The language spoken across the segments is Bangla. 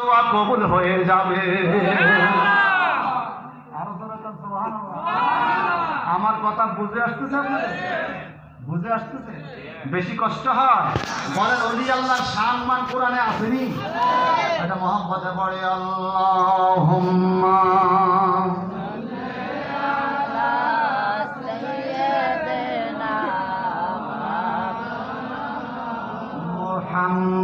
দোয়া কবুল হয়ে যাবে আরো জোরে বলেন সুবহানাল্লাহ। আমার কথা বুঝে আসতেছে আপনাদের বুঝে আসতেছে বেশি কষ্ট হয় বলেন অলি আল্লাহর সম্মান কোরআনে আসেনি এটা মোহাম্মদে পড়ে আল্লাহুম্মা محمد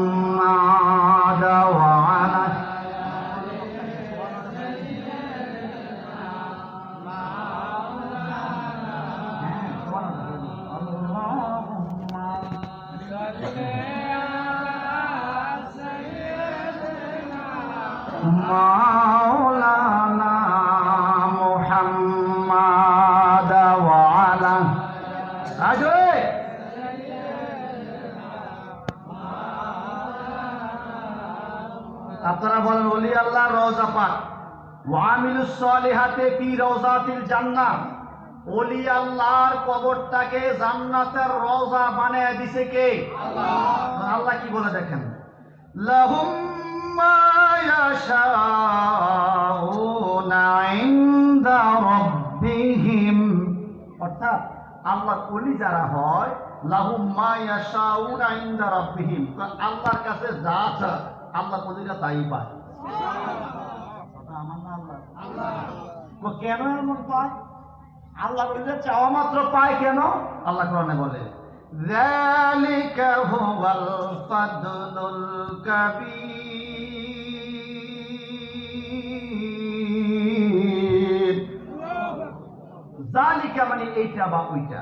مولانا محمد وعلى أجوي আপনারা বলেন ওলি আল্লাহ রওজা পাক ওয়ামিলুস সলিহাতে ফি রওজাতিল জান্নাত ওলি আল্লাহর কবরটাকে জান্নাতের রওজা বানায় দিছে কে আল্লাহ কি বলে দেখেন লাহুম মা ইয়াশাউনা ইনদা রাব্বিহিম অর্থাৎ আল্লাহর ওলি যারা হয় লাহুম মা ইয়াশাউনা ইনদা রাব্বিহিম আল্লাহর কাছে যা চায় আল্লাহ ওলিরা তাই পায় কথা আমার না আল্লাহ তো কেন এমন পায় আল্লাহ বলে চাওয়া মাত্র পায় কেন আল্লাহ কোরআনে বলে ذلك هو الفضل الكبير জালিকা মানে এইটা বা ওইটা।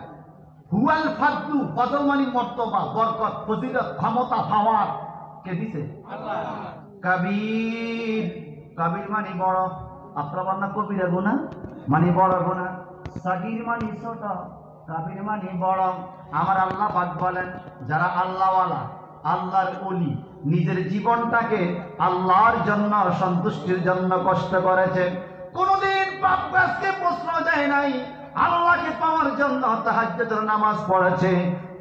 হুয়াল ফাদলু ফজল মানে মর্তবা বরকত ফজিলত ক্ষমতা পাওয়ার। কে দিছে? কাবির। কাবির মানে বড়। আপনার না কবিরা গুণা? মানে বড় গুণা। সাগির মানে ছোট। কাবির মানে বড়। আমার আল্লাহ পাক বলেন যারা আল্লাহওয়ালা আল্লাহর অলি নিজের জীবনটাকে আল্লাহর জন্য সন্তুষ্টির জন্য কষ্ট করেছে দেয় নাই। আল্লাহকে পাওয়ার জন্য তাহাজ্জুদের নামাজ পড়েছে।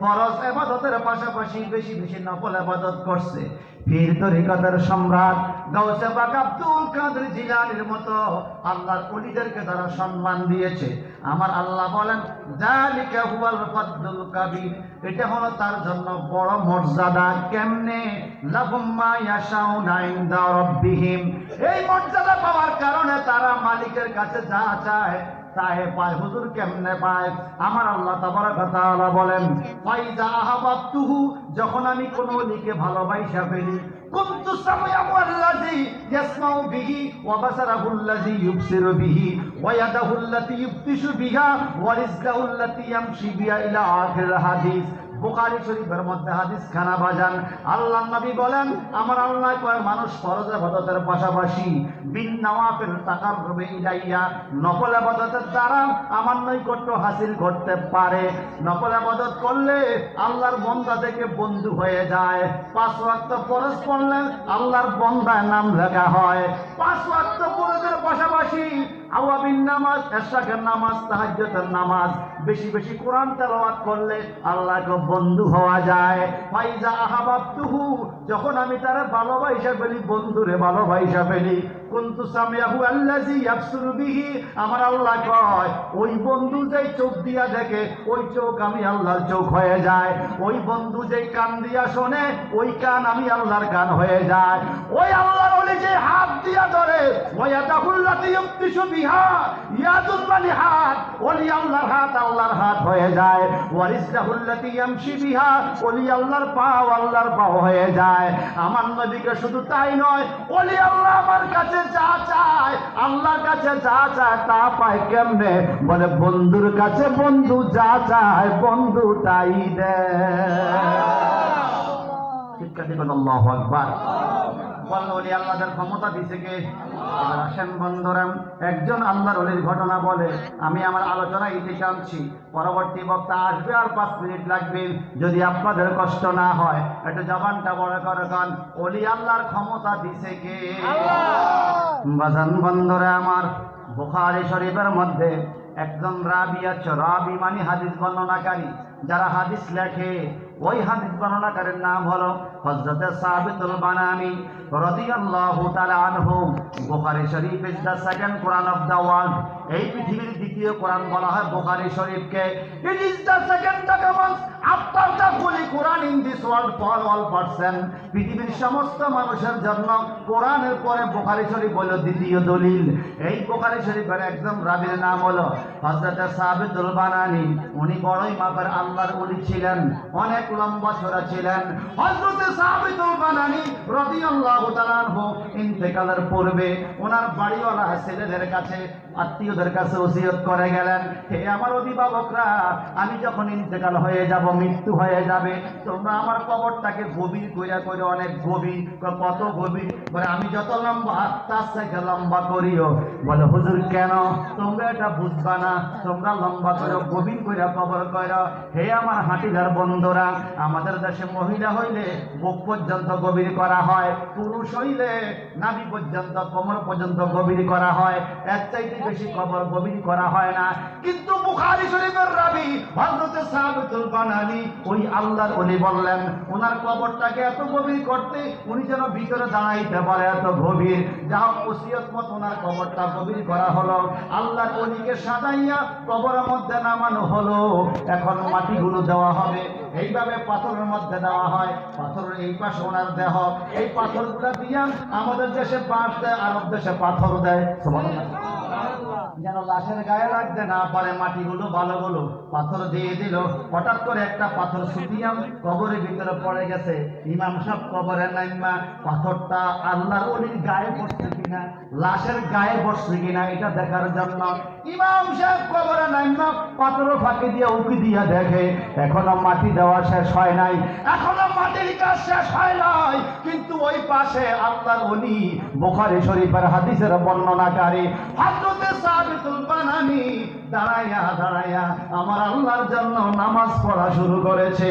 ফরজ ইবাদতের পাশাপাশি বেশি বেশি নফল ইবাদত করছে। পীর তরিকাতের সম্রাট গাউসে পাক আব্দুল কাদের জিলানীর মতো আল্লাহর ওলিদেরকে তারা সম্মান দিয়েছে। আমার আল্লাহ বলেন জালিকা হুয়াল ফাদলুল কাবীর। এটা হলো তার জন্য বড় মর্যাদা। কেমনে? এই মর্যাদা পাওয়ার কারণে তারা মালিকের কাছে যা চায় তাহে পায়। হুজুর কেমনে পায়? আমার আল্লাহ তাআলা বলেন, ফাইজা আহাবাতুহু যখন আমি কোন ওলিকে ভালোবাসা ফেলি কুনতু সামিয়াহু আল্লাযী ইয়াসমাউ বিহি ওয়া বাসারাহু আল্লাযী ইউবসিরু বিহি ওয়া ইয়াদাহু আল্লাতী ইবতিশু বিহা ওয়া রিজকাহু আল্লাতী ইয়ামশি বিহা বুখারী শরীফের মধ্যে হাদিস খানা বাজান। আল্লাহ নবী বলেন, আমার আল্লাহ কয়, মানুষ ফরজ ইবাদতের পাশাপাশি বিন নওয়াফিল তাকাররুবে ইলাইয়া নকল ইবাদতের দ্বারা আমার নৈকট্য হাসিল করতে পারে। নকল ইবাদত করলে আল্লাহর বন্দা থেকে বন্ধু হয়ে যায়। পাঁচ ওয়াক্ত ফরজ পড়লে আল্লাহর বন্দায় নাম লেখা হয়। পাঁচ ওয়াক্ত ফরজের পাশাপাশি আওয়াবিন নামাজ এশাকের নামাজ, তাহাজ্জুদের নামাজ। বেশি বেশি কোরআন তেলাওয়াত করলে আল্লাহকে বন্ধু হওয়া যায়। ফাইজা আহাবাবতুহু, যখন আমি তার ভালোবাসা ফেলি বন্ধুরে ভালোবাসা ফেলি কুনতু সামিয়াহু ইয়াবসুরু বিহি, আমার আল্লাহ কয়, ওই বন্ধু যেই চোখ দিয়া দেখে, ওই চোখ আমি আল্লাহর চোখ হয়ে যায়। ওই বন্ধু যেই কান দিয়া শোনে, ওই কান আমি আল্লাহর কান হয়ে যায়। ওই আল্লাহর ওলি যে হাত দিয়া ধরে ওই আতাহুল্লাতি ইউক্তিসু বিহা ইয়াদুল মানে হাত ওলি আল্লাহর হাত আল্লাহর হাত হয়ে যায়। ওয়ারিসদাহুল্লাতি ইয়ামশি বিহা ওলি আল্লাহর পাও আল্লাহর পাও হয়ে যায়। আমার নবীকে শুধু তাই নয় ওলি আল্লাহ আমার কাছে যা চায় আল্লাহর কাছে যা চায় তা পায় কেমনে? বলে বন্ধুর কাছে বন্ধু যা চায় বন্ধু তাই দেয়। আল্লাহ আকবার। বলল ওলি আল্লাহদের ক্ষমতা দিছে কে? এবার আসেন বন্ধুরা একজন আল্লাহর অলির ঘটনা বলে আমি আমার আলোচনা ইতি টানছি পরবর্তী বক্তা আসবে আর পাঁচ মিনিট লাগবে যদি আপনাদের কষ্ট না হয়। একটু জবানটা বড় করে গান অলি আল্লাহর ক্ষমতা দিছে কে? বাজান বন্ধুরা আমার বুখারি শরীফের মধ্যে একজন রাবি আছে রাবি মানে হাদিস বর্ণনাকারী যারা হাদিস লেখে ওই হাদিস বর্ণনাকারীর নাম হলো হযরত সাহাবিতুল বানানি রাদিয়াল্লাহু তাআলা আনহু, Bukhari Sharif is the second Quran of the world এই পৃথিবীর দ্বিতীয় কোরআন বলা হয় বুখারী শরীফকে। It is the second documents after the holy Quran in this world for all person পৃথিবীর সমস্ত মানুষের জন্য কোরআনের পরে বুখারী শরীফ হলো দ্বিতীয় দলিল। এই বুখারী শরীফের একদম রাবির নাম হলো হযরত সাবিতুল বানানি। উনি বড়ই মাপের আল্লাহর ওলি ছিলেন, অনেক লম্বা ছোড়া ছিলেন। হযরত সাবিতুল বানানি রাদিয়াল্লাহু তাআলা ইন্তেকালের পূর্বে ওনার বাড়িওয়ালা ছেলেদের কাছে আত্মীয়দের কাছে ওসিয়ত করে গেলেন, হে আমার অভিভাবকরা, আমি যখন ইন্তেকাল হয়ে যাব, মৃত্যু হয়ে যাবে, তোমরা আমার কবরটাকে গভীর কইরা করে অনেক গভীর কত গভীর? বলে, আমি যত লম্বা, তার থেকে লম্বা করিও। বলে, হুজুর, কেন? তোমরা এটা বুঝবা না। তোমরা লম্বা করো গভীর কইরা কবর করো হে আমার হাঁটিদার বন্ধুরা, আমাদের দেশে মহিলা হইলে বুক পর্যন্ত গভীর করা হয়, পুরুষ হইলে নাভি পর্যন্ত, কোমর পর্যন্ত গভীর করা হয়। এর চাইতে বেশি কবর গভীর করা হয় না। কিন্তু বুখারী শরীফের রাবি হযরত সাহাবাতুল বানানি ওই আল্লাহর ওলি বললেন ওনার কবরটাকে এত গভীর করতে উনি যেন ভিতরে দাঁড়াইতে পারে এত গভীর। যা ওসিয়ত মত ওনার কবরটা গভীর করা হলো। আল্লাহর ওলিকে সাজাইয়া কবরের মধ্যে নামানো হলো। এখন মাটিগুলো দেওয়া হবে। এইভাবে পাথরের মধ্যে দেওয়া হয়। পাথরের এই পাশে ওনার দেহ। এই পাথরগুলো দিয়া আমাদের দেশে বাঁশ দেয়, আরব দেশে পাথর দেয়। যেন লাশের গায়ে লাগতে না পারে মাটিগুলো ভালোগুলো পাথর দিয়ে দিল। হঠাৎ করে একটা পাথর ছুটিয়াম কবরের ভিতরে পড়ে গেছে। ইমাম সাহেব কবরে নাইমা, পাথরটা আল্লাহর অলির গায়ে পড়ছে কিনা, লাশের গায়ে বসছে কিনা, এটা দেখার জন্য ইমাম সাহেব কবরে নাইমা পাথর ফাঁকি দিয়ে উকি দিয়া দেখে, এখনও মাটি দেওয়া শেষ হয় নাই। এখনও মাটির কাজ শেষ হয় নাই। কিন্তু ওই পাশে আল্লাহর অলি বুখারী শরীফের হাদিসের বর্ণনাকারী হযরতে সাবিতুল বানানি দাঁড়াইয়া দাঁড়াইয়া আমার আল্লাহর জন্য নামাজ পড়া শুরু করেছে।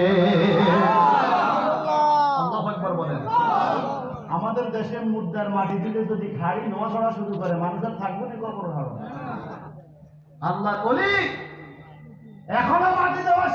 আমাদের দেশে মুদ্রার মাটি দিলে যদি খাড়ি নোয়া করা শুরু করে মানুষের থাকবে না কবর আল্লাহ কলি এখনও মাটি দেওয়া